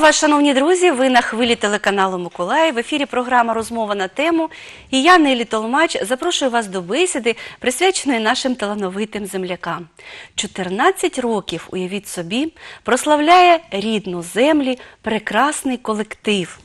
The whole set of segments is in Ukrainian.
Вітаємо вас, шановні друзі. Ви на хвилі телеканалу Миколаїв. В ефірі програма Розмова на тему. І я, Нелі Толмач, запрошую вас до бесіди, присвяченої нашим талановитим землякам. 14 років, уявіть собі, прославляє рідну землі прекрасний колектив.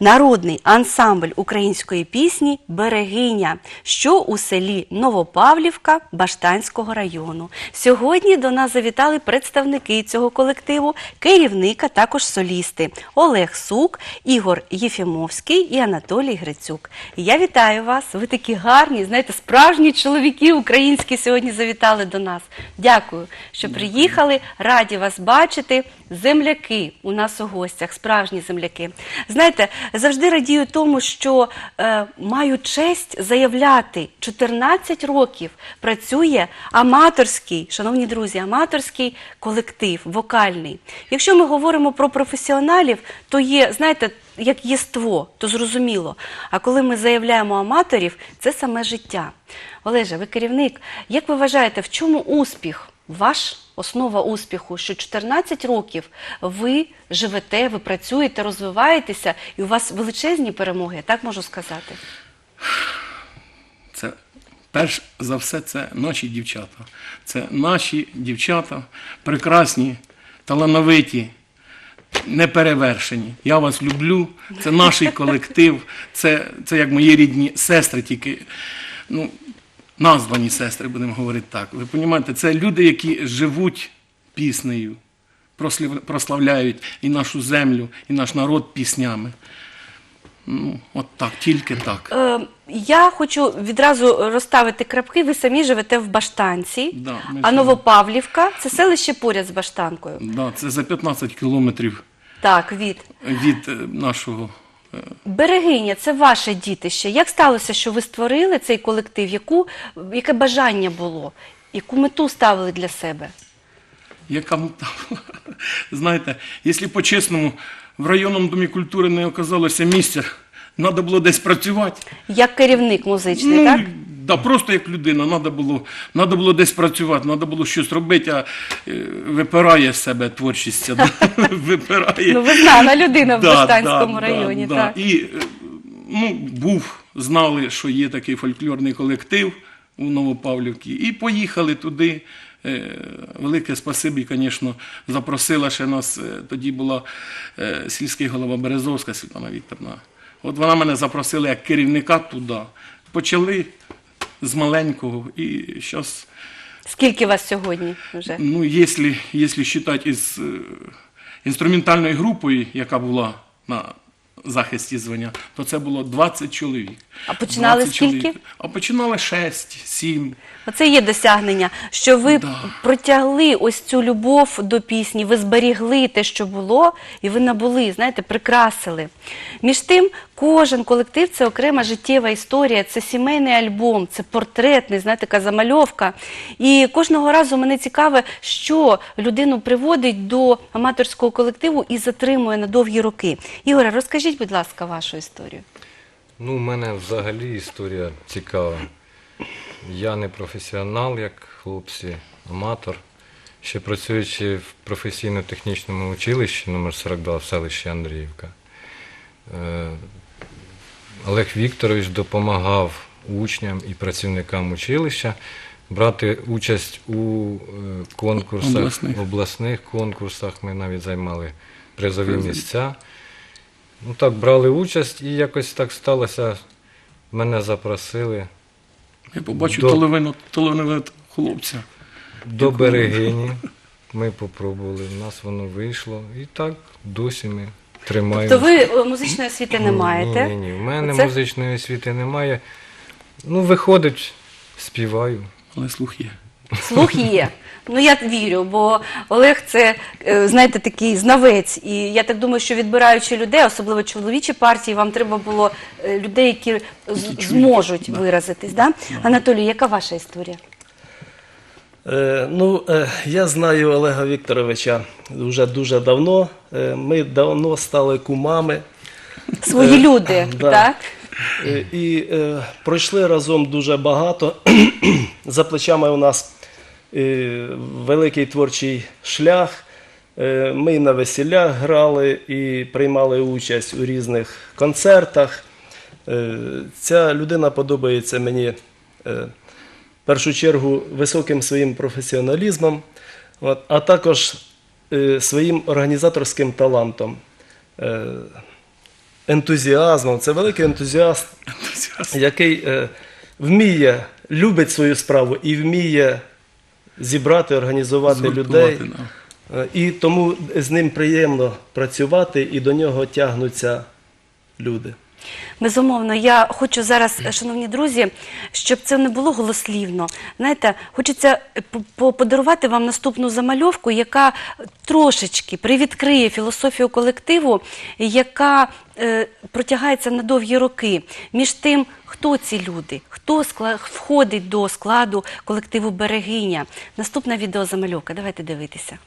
Народний ансамбль української пісні Берегиня, що у селі Новопавлівка Баштанського району. Сьогодні до нас завітали представники цього колективу, керівник, а також солісти Олег Сук, Ігор Єфімовський і Анатолій Грицюк. Я вітаю вас. Ви такі гарні, знаєте, справжні чоловіки українські сьогодні завітали до нас. Дякую, що приїхали. Раді вас бачити. Земляки у нас у гостях, справжні земляки. Знаєте, завжди радію тому, що е, маю честь заявляти, 14 років працює аматорський, шановні друзі, аматорський колектив, вокальний. Якщо ми говоримо про професіоналів, то є, знаєте, як єство, то зрозуміло. А коли ми заявляємо аматорів, це саме життя. Олеже, ви керівник. Як ви вважаєте, в чому успіх? Ваш основа успіху, що 14 років ви живете, ви працюєте, розвиваєтеся, і у вас величезні перемоги, я так можу сказати. Це перш за все, це наші дівчата. Це наші дівчата, прекрасні, талановиті, неперевершені. Я вас люблю. Це наш колектив, це, це як мої рідні сестри, тільки ну, названі сестри, будемо говорити так. Ви розумієте, це люди, які живуть піснею, прославляють і нашу землю, і наш народ піснями. Ну, от так, тільки так. Е, я хочу відразу розставити крапки. Ви самі живете в Баштанці, Да, ми а живемо. Новопавлівка це селище поряд з Баштанкою. Да, це за 15 кілометрів Так, від від е, нашого. Берегиня, це ваше дітище. Як сталося, що ви створили цей колектив? Яку, яке бажання було? Яку мету ставили для себе? Яка мета? Знаєте, якщо по-чесному, в районному домі культури не оказалося місця, треба було десь працювати. Як керівник музичний, ну, так? Да, просто як людина, треба було, надо було десь працювати, треба було щось робити, а е, випирає з себе творчість. да, випирає. Ну, ви знана людина в Да, Баштанському да, районі. да, так. да. І е, ну, був, знали, що є такий фольклорний колектив у Новопавлівці, і поїхали туди. Е, Велике спасибі, звісно, запросила ще нас. Тоді була сільський голова Березовська Світлана Вікторовна. От вона мене запросила як керівника туди. Почали з маленького і зараз Скільки вас сьогодні вже? Ну, якщо вважати із е, інструментальною групою, яка була на захисті звання, то це було 20 чоловік. А починали 20 чоловік. скільки? А починали 6, 7. Оце є досягнення, що ви Да. протягли ось цю любов до пісні, ви зберігли те, що було, і ви набули, знаєте, прикрасили. Між тим, кожен колектив це окрема життєва історія, це сімейний альбом, це портретний, знаєте, така замальовка. І кожного разу мене цікаве, що людину приводить до аматорського колективу і затримує на довгі роки. Ігоре, розкажіть, будь ласка, вашу історію. Ну, у мене взагалі історія цікава. Я не професіонал, як хлопці, аматор. Ще працюючи в професійно-технічному училищі номер 42 в селищі Андріївка, е, Олег Вікторович допомагав учням і працівникам училища брати участь у е, конкурсах, Обласних. обласних конкурсах. Ми навіть займали призові місця. Ну так, брали участь і якось так сталося. Мене запросили Я побачив До- талановитого талановитого хлопця. до берегині. Ми попробували, в нас воно вийшло. І так досі ми тримаємо. То ви е, музичної освіти не маєте? Ні, ні, ні. В мене Це... музичної освіти немає. Ну, виходить, співаю. Але слух є. Слух є. Ну я вірю, бо Олег це, е, знаєте, такий знавець. І я так думаю, що відбираючи людей, особливо чоловічі партії, вам треба було е, людей, які з- зможуть виразитись. Да? Анатолій, яка ваша історія? Е, Ну, е, я знаю Олега Вікторовича вже дуже давно. Е, Ми давно стали кумами. Свої люди, да. так? Е, І е, пройшли разом дуже багато. За плечами у нас великий творчий шлях. Е, Ми і на весіллях грали і приймали участь у різних концертах. Е, Ця людина подобається мені е, в першу чергу високим своїм професіоналізмом, а також своїм організаторським талантом, ентузіазмом. Це великий ентузіаст, який вміє, любить свою справу і вміє зібрати, організувати людей. Е, І тому з ним приємно працювати, і до нього тягнуться люди. Безумовно, я хочу зараз, шановні друзі, щоб це не було голослівно. Знаєте, хочеться по- подарувати вам наступну замальовку, яка трошечки привідкриє філософію колективу, яка е, протягається на довгі роки. Між тим, хто ці люди, хто входить до складу колективу Берегиня. Наступна відеозамальовка. Давайте дивитися.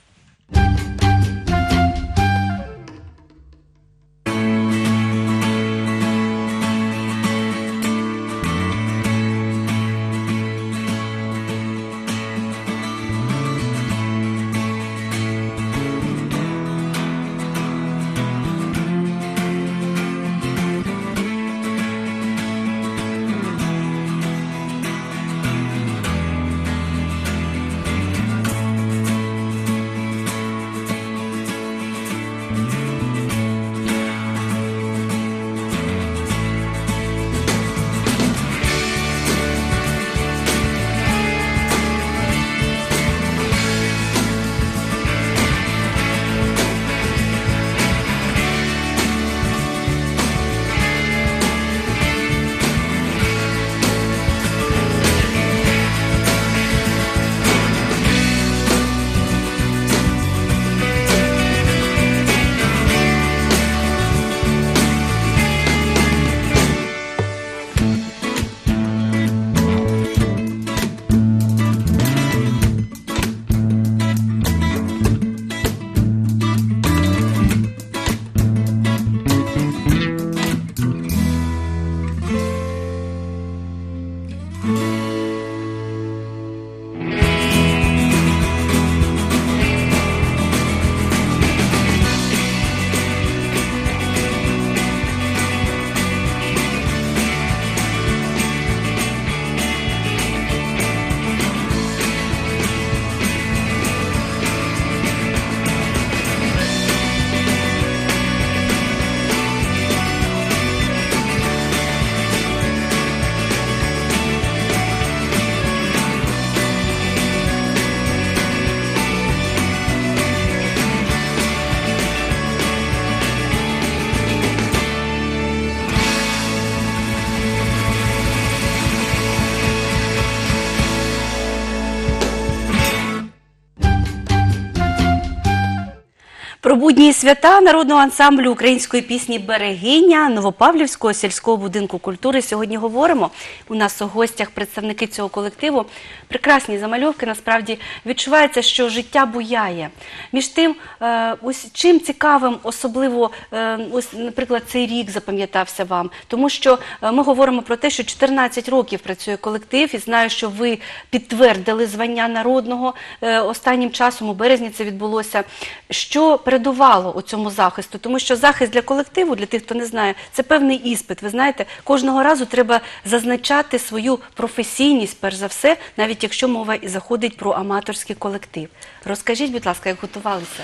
І свята народного ансамблю української пісні Берегиня Новопавлівського сільського будинку культури сьогодні говоримо. У нас у гостях представники цього колективу. Прекрасні замальовки. Насправді відчувається, що життя буяє. Між тим, е, ось чим цікавим, особливо, е, ось, наприклад, цей рік запам'ятався вам, тому що е, ми говоримо про те, що 14 років працює колектив, і знаю, що ви підтвердили звання народного останнім часом у березні це відбулося. Що передувало у цьому захисту? Тому що захист для колективу, для тих, хто не знає, це певний іспит. Ви знаєте, кожного разу треба зазначати свою професійність, перш за все, навіть якщо мова і заходить про аматорський колектив. Розкажіть, будь ласка, як готувалися?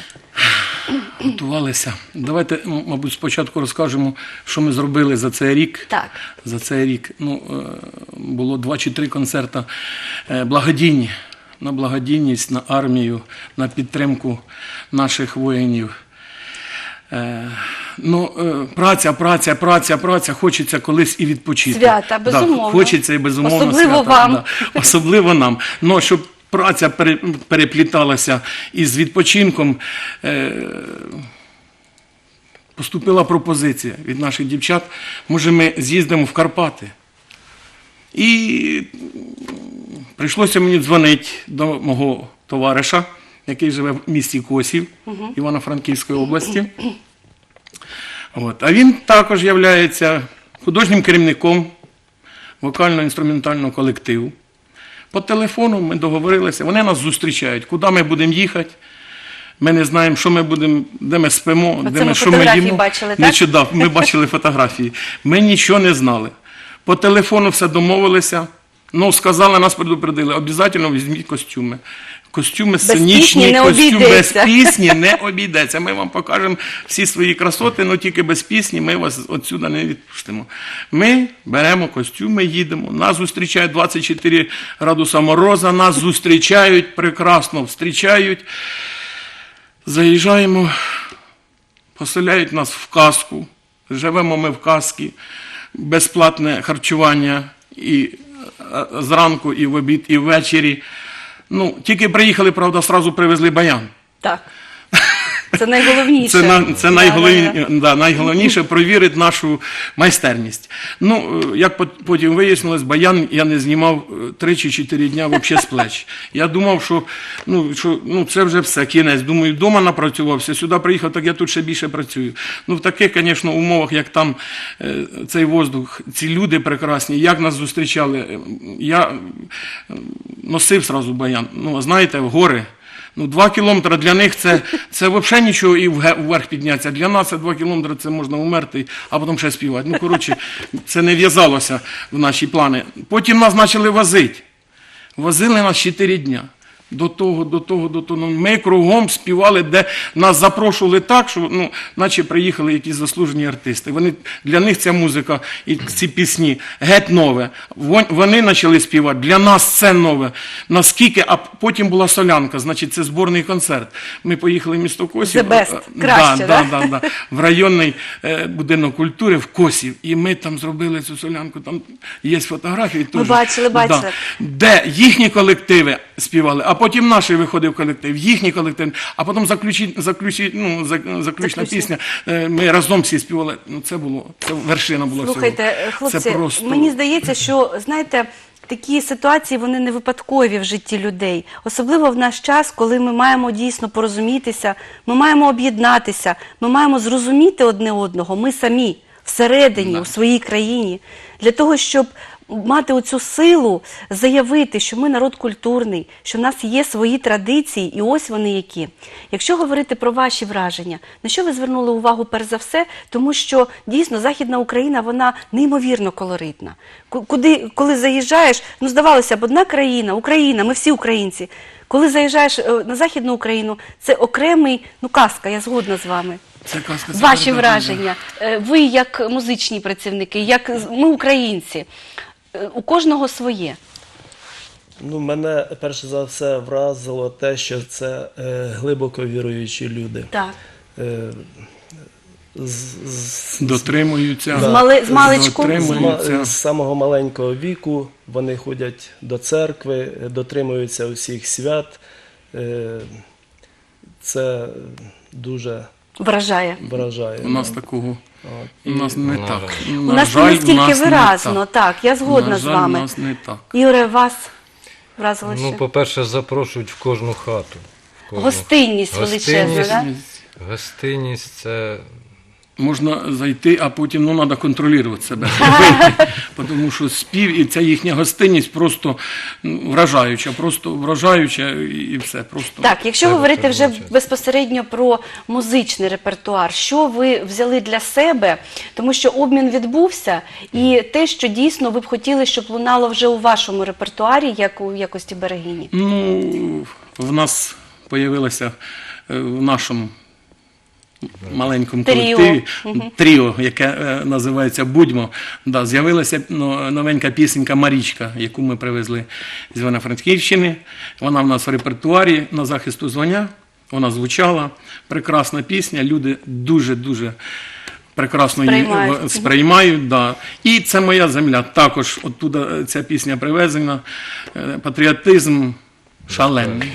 Готувалися. Давайте, мабуть, спочатку розкажемо, що ми зробили за цей рік. Так. За цей рік ну, е, було два чи три концерта е, благодійні. На благодійність, на армію, на підтримку наших воїнів. Е, Ну, е, праця, праця, праця, праця. Хочеться колись і відпочити. Свята, безумовно. хочеться і безумовно Особливо свята, вам. да. Особливо нам. Ну, щоб праця пере- перепліталася із відпочинком. Е, поступила пропозиція від наших дівчат. Може, ми з'їздимо в Карпати. І прийшлося мені дзвонити до мого товариша, який живе в місті Косів Івано-Франківської області. От. А він також є художнім керівником вокально-інструментального колективу. По телефону ми договорилися, вони нас зустрічають, куди ми будемо їхати. Ми не знаємо, що ми будемо, де ми спимо, Оце де ми ми що ми їмо. бачили, так? Нещодавно ми бачили фотографії. Ми нічого не знали. По телефону все домовилися. Ну, сказали, нас предупредили, обов'язково візьміть костюми. Костюми сценічні, не костюм без пісні не обійдеться. Ми вам покажемо всі свої красоти, але тільки без пісні ми вас отсюди не відпустимо. Ми беремо костюми, їдемо. Нас зустрічають 24 градуса мороза, нас зустрічають прекрасно, зустрічають. Заїжджаємо, поселяють нас в казку. Живемо ми в казці, безплатне харчування і е, зранку, і в обід, і ввечері. Ну, тільки приїхали, правда, сразу привезли баян. Так. Це найголовніше. Це, на, це Да, да, да. найголовніше провірити нашу майстерність. Ну, е, як потім вияснилось, баян я не знімав е, три чи чотири дня взагалі з плеч. Я думав, що, ну, що ну, це вже все, кінець. Думаю, вдома напрацювався, сюди приїхав, так я тут ще більше працюю. Ну, в таких, звісно, умовах, як там е, цей воздух, ці люди прекрасні, як нас зустрічали. Я носив сразу баян. Ну, знаєте, в гори. Ну, два кілометри для них це, це взагалі нічого і вверх піднятися. Для нас два кілометри це можна умерти, а потім ще співати. Ну, коротше, це не в'язалося в наші плани. Потім нас почали возити. Возили нас 4 дня. До того, до того, до того. Ми кругом співали, де нас запрошували так, що ну, наче приїхали якісь заслужені артисти. Вони, для них ця музика і ці пісні геть нове. Вони почали співати. Для нас це нове. Наскільки, а потім була солянка, значить, це зборний концерт. Ми поїхали в місто Косів. The best, Е, краще, да, да? да, да, да, в районний е, будинок культури в Косів. І ми там зробили цю солянку. Там є фотографії. Ми теж. бачили, бачили. Да де їхні колективи співали, а потім наш виходив колектив, їхні колективи, а потім заключі, заключі, ну, заключна Заключна. пісня. е, Ми разом всі співали. Ну, це було, це вершина була Слухайте, всього. хлопці, це просто... мені здається, що знаєте. Такі ситуації вони не випадкові в житті людей, особливо в наш час, коли ми маємо дійсно порозумітися, ми маємо об'єднатися, ми маємо зрозуміти одне одного. Ми самі всередині, у своїй країні, для того, щоб мати оцю силу заявити, що ми народ культурний, що в нас є свої традиції, і ось вони які. Якщо говорити про ваші враження, на що ви звернули увагу перш за все, тому що дійсно Західна Україна вона неймовірно колоритна. Ку- Куди, коли заїжджаєш, ну здавалося б, одна країна, Україна, ми всі українці. Коли заїжджаєш е, на Західну Україну, це окремий, ну казка, я згодна з вами. Це казка, Ваші враження, Е, ви як музичні працівники, як ми українці, у кожного своє. Ну, мене перше за все вразило те, що це е, глибоко віруючі люди. Так. Е, з, з, Дотримуються. З мали- з маличку? дотримуються. з самого маленького віку вони ходять до церкви, е, дотримуються усіх свят. Е, Це дуже Вражає. вражає. У нас такого. У нас не На так. жаль. У нас не настільки виразно, так, я згодна На з жаль, вами. У нас не так. Юре, вас вразило Ну, ще? по-перше, запрошують в кожну хату. В кожну. Гостинність величезна, Гостинність. да? Гостинність це Можна зайти, а потім ну, треба контролювати себе. Тому що спів і ця їхня гостинність просто ну, вражаюча, просто вражаюча і все. Просто. Так, якщо говорити вже безпосередньо про музичний репертуар, що ви взяли для себе, тому що обмін відбувся, і те, що дійсно ви б хотіли, щоб лунало вже у вашому репертуарі, як у якості берегині. Ну, в нас з'явилося е, в нашому маленькому колективі тріо, яке е, називається Будьмо. Да, з'явилася ну, новенька пісенька Марічка, яку ми привезли з Івано-Франківщини. Вона в нас в репертуарі на захисту звання. Вона звучала. Прекрасна пісня. Люди дуже-дуже. Прекрасно її Сприймають. сприймають, да. І це моя земля. Також оттуда ця пісня привезена. Е, Патріотизм шалений.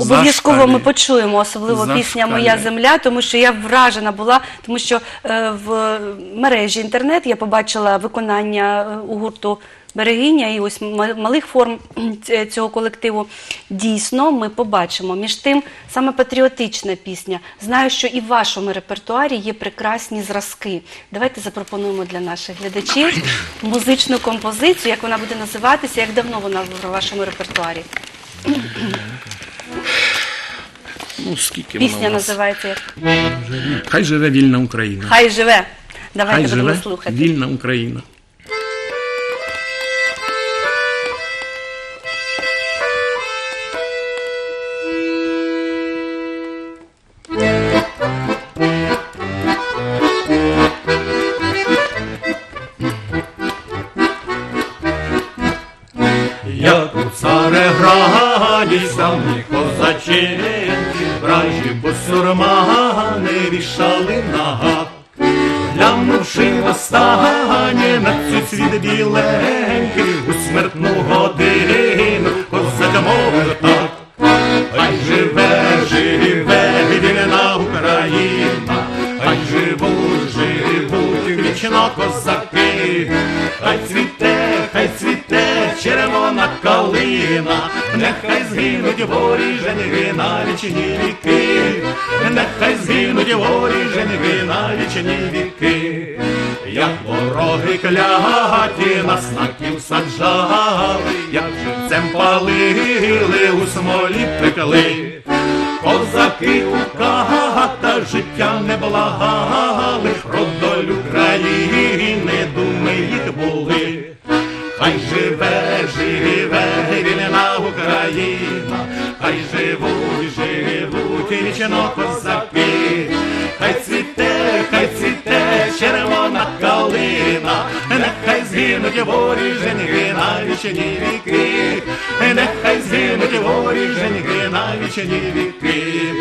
Обов'язково ми почуємо, особливо пісня Моя земля, тому що я вражена була, тому що е, в мережі інтернет я побачила виконання е, у гурту Берегиня і ось малих форм цього колективу. Дійсно, ми побачимо. Між тим, саме патріотична пісня. Знаю, що і в вашому репертуарі є прекрасні зразки. Давайте запропонуємо для наших глядачів музичну композицію, як вона буде називатися, як давно вона в вашому репертуарі. Ну, скільки вона Пісня у нас? називається як Хай живе вільна Україна. Хай живе. Давайте Хай будемо живе слухати. вільна Україна. Саджали, як живцем палили, у смолі пекли. Вічні віки.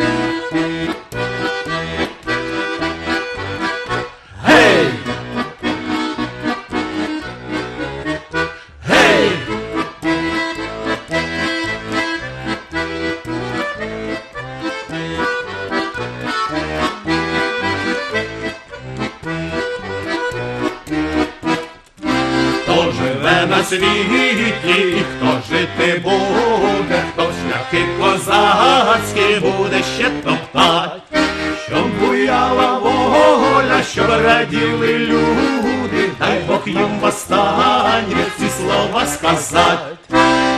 Гей! Гей! Хто живе на світі, хто жити буде, шляхи козацькі буде ще топтать, щоб буяла воля, щоб раділи люди, дай Бог їм востаннє ці слова сказать.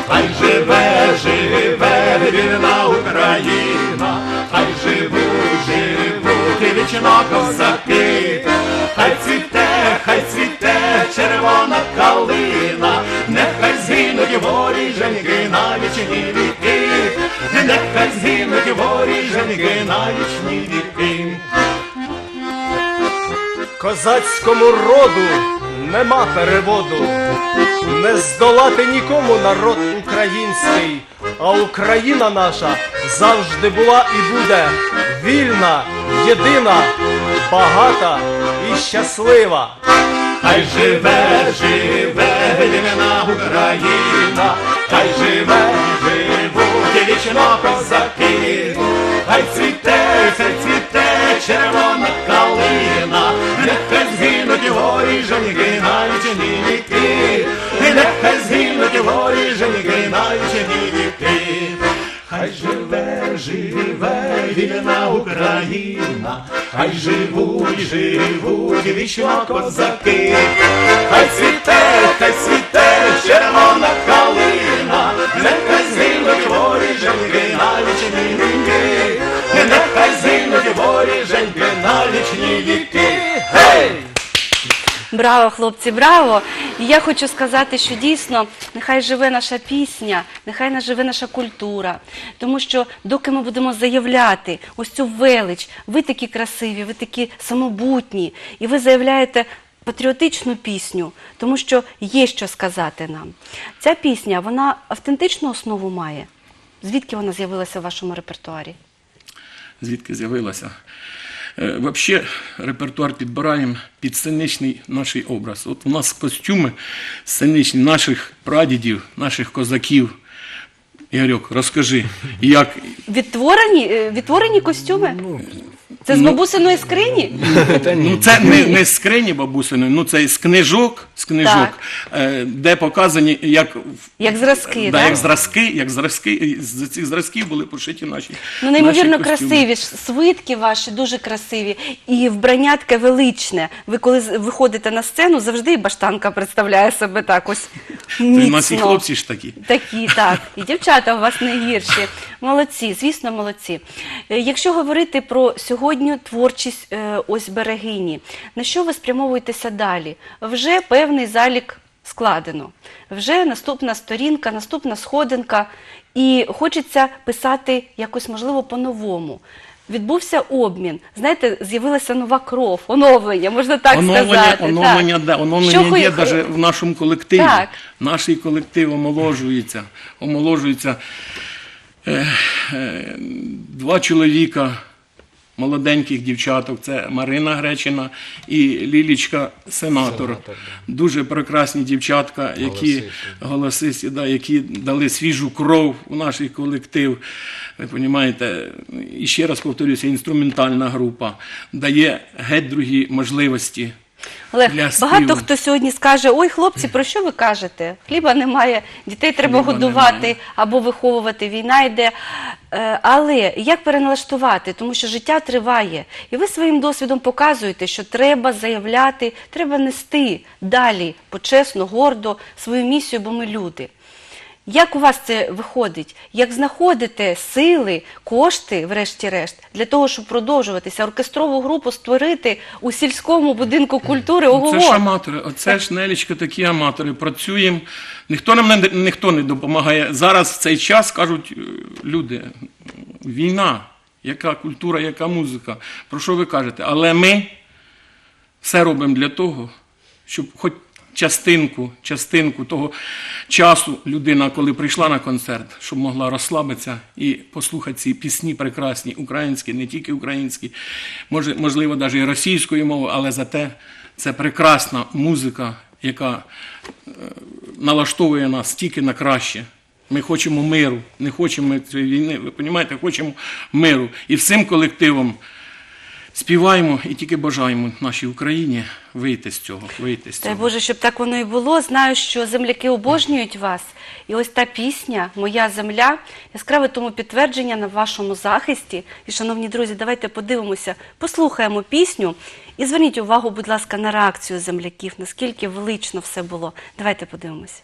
Хай живе, живе вільна Україна, хай живуть, живуть вічно козаки, хай цвіте, хай цвіте червона калина, нехай згинуть ворі женьги женьги на вічні віки. Козацькому роду нема переводу, не здолати нікому народ український, а Україна наша завжди була і буде вільна, єдина, багата і щаслива. Хай живе, живе вільна Україна, хай живе, живуть вічно козаки, хай цвіте, хай цвіте червона калина, нехай згинуть горі женьги на вічні віки, нехай згинуть горі женьги на вічні віки. Хай живе, живе вільна Україна, хай живуть, живуть вічно козаки, хай цвіте, хай цвіте червона калина, нехай згинуть ворі женьки на вічні віки, Браво, хлопці, браво! І я хочу сказати, що дійсно нехай живе наша пісня, нехай живе наша культура. Тому що доки ми будемо заявляти ось цю велич, ви такі красиві, ви такі самобутні, і ви заявляєте патріотичну пісню, тому що є що сказати нам. Ця пісня, вона автентичну основу має. Звідки вона з'явилася в вашому репертуарі? звідки з'явилася. Е, Взагалі, репертуар підбираємо під сценичний наш образ. От у нас костюми сценичні наших прадідів, наших козаків. Ігорьок, розкажи, як Відтворені, е, відтворені костюми? Це з бабусиної скрині? Та ні. Ну, це не, не з скрині бабусиної, ну це з книжок, з книжок, е, де показані, як, Як зразки, да, так? як зразки, як зразки, з цих зразків були пошиті наші. Ну, неймовірно наші костюми. красиві, ж, свитки ваші дуже красиві. І вбрання таке величне. Ви коли з- виходите на сцену, завжди баштанка представляє себе так ось У нас і хлопці ж такі. Такі, так. І дівчата у вас не гірші. Молодці, звісно, молодці. Е, Якщо говорити про сьогодні творчість е, ось берегині, на що ви спрямовуєтеся далі? Вже певний залік складено. Вже наступна сторінка, наступна сходинка. І хочеться писати якось, можливо, по-новому. Відбувся обмін. Знаєте, з'явилася нова кров, оновлення, можна так оновлення, сказати. оновлення, так. да, Що є хо- навіть в нашому колективі. Так. Наш колектив омоложується. омоложується. Е, е, два чоловіка, молоденьких дівчаток, це Марина Гречина і Лілічка Сенатор. Сенатор, да. Дуже прекрасні дівчатка, які Голосисті. голосисті, да, які дали свіжу кров у наш колектив. Ви розумієте, і ще раз повторюся, інструментальна група дає геть другі можливості. Олег, для багато співу. хто сьогодні скаже: ой, хлопці, про що ви кажете? Хліба немає, дітей треба Хліба годувати немає. або виховувати, війна йде. Е, Але як переналаштувати? Тому що життя триває. І ви своїм досвідом показуєте, що треба заявляти, треба нести далі почесно, гордо свою місію, бо ми люди. Як у вас це виходить? Як знаходите сили, кошти, врешті-решт, для того, щоб продовжуватися, оркестрову групу створити у сільському будинку культури? Ого! Це ж аматори, оце ж Нелічка, такі аматори. Працюємо. Ніхто нам не, ніхто не допомагає. Зараз в цей час кажуть е, люди, війна, яка культура, яка музика. Про що ви кажете? Але ми все робимо для того, щоб хоч частинку, частинку того часу людина, коли прийшла на концерт, щоб могла розслабитися і послухати ці пісні прекрасні, українські, не тільки українські, може, можливо, навіть і російською мовою, але зате це прекрасна музика, яка е, налаштовує нас тільки на краще. Ми хочемо миру, не хочемо цієї війни. Ви розумієте, хочемо миру. І всім колективом співаємо і тільки бажаємо нашій Україні вийти з цього. Вийти з Дай цього. Боже, щоб так воно і було. Знаю, що земляки обожнюють вас. І ось та пісня Моя земля яскраве тому підтвердження на вашому захисті. І, шановні друзі, давайте подивимося, послухаємо пісню і зверніть увагу, будь ласка, на реакцію земляків, наскільки велично все було. Давайте подивимося.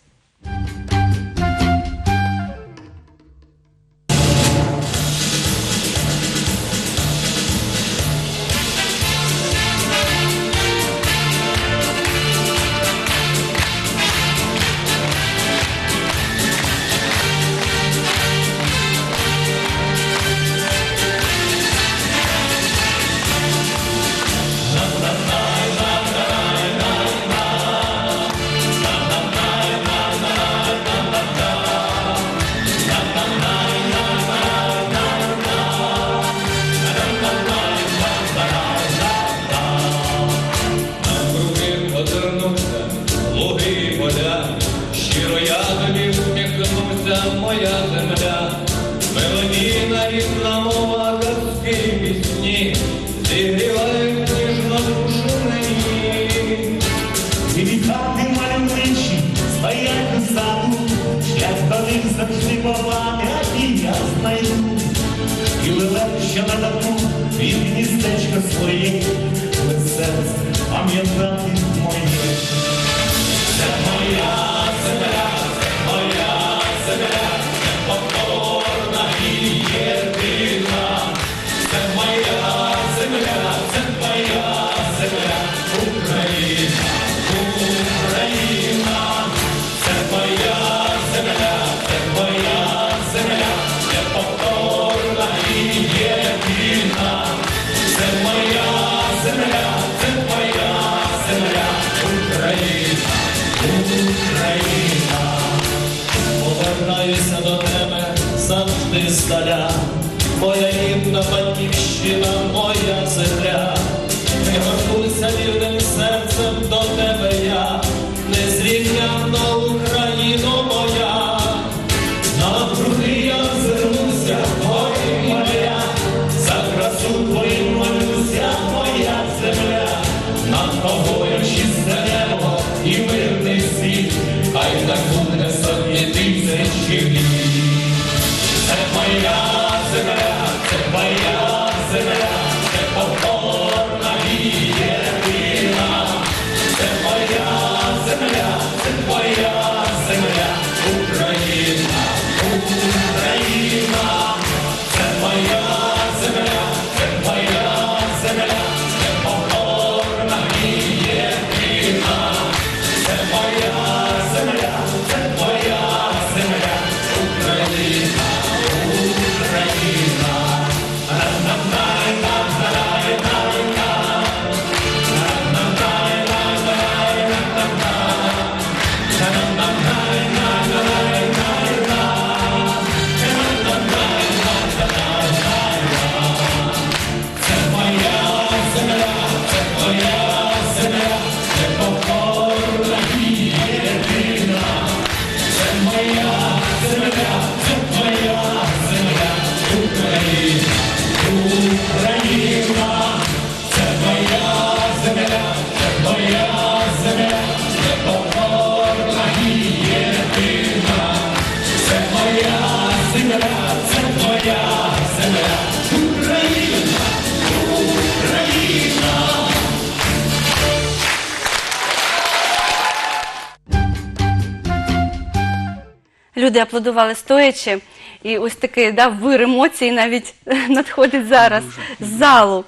Люди аплодували стоячи, і ось такий да, вир емоцій навіть надходить зараз з залу.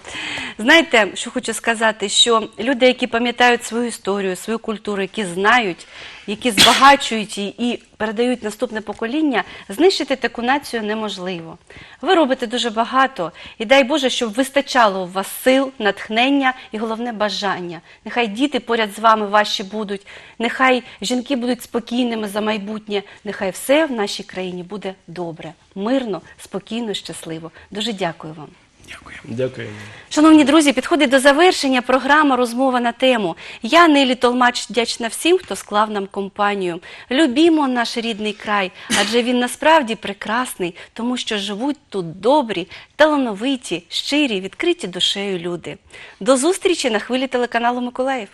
Знаєте, що хочу сказати, що люди, які пам'ятають свою історію, свою культуру, які знають, які збагачують її і передають наступне покоління, знищити таку націю неможливо. Ви робите дуже багато, і дай Боже, щоб вистачало у вас сил, натхнення і головне бажання. Нехай діти поряд з вами ваші будуть, нехай жінки будуть спокійними за майбутнє, нехай все в нашій країні буде добре, мирно, спокійно, щасливо. Дуже дякую вам. Дякую. Дякуємо. Шановні друзі, підходить до завершення програма розмова на тему. Я Нелі Толмач вдячна всім, хто склав нам компанію. Любімо наш рідний край, адже він насправді прекрасний, тому що живуть тут добрі, талановиті, щирі, відкриті душею люди. До зустрічі на хвилі телеканалу Миколаїв.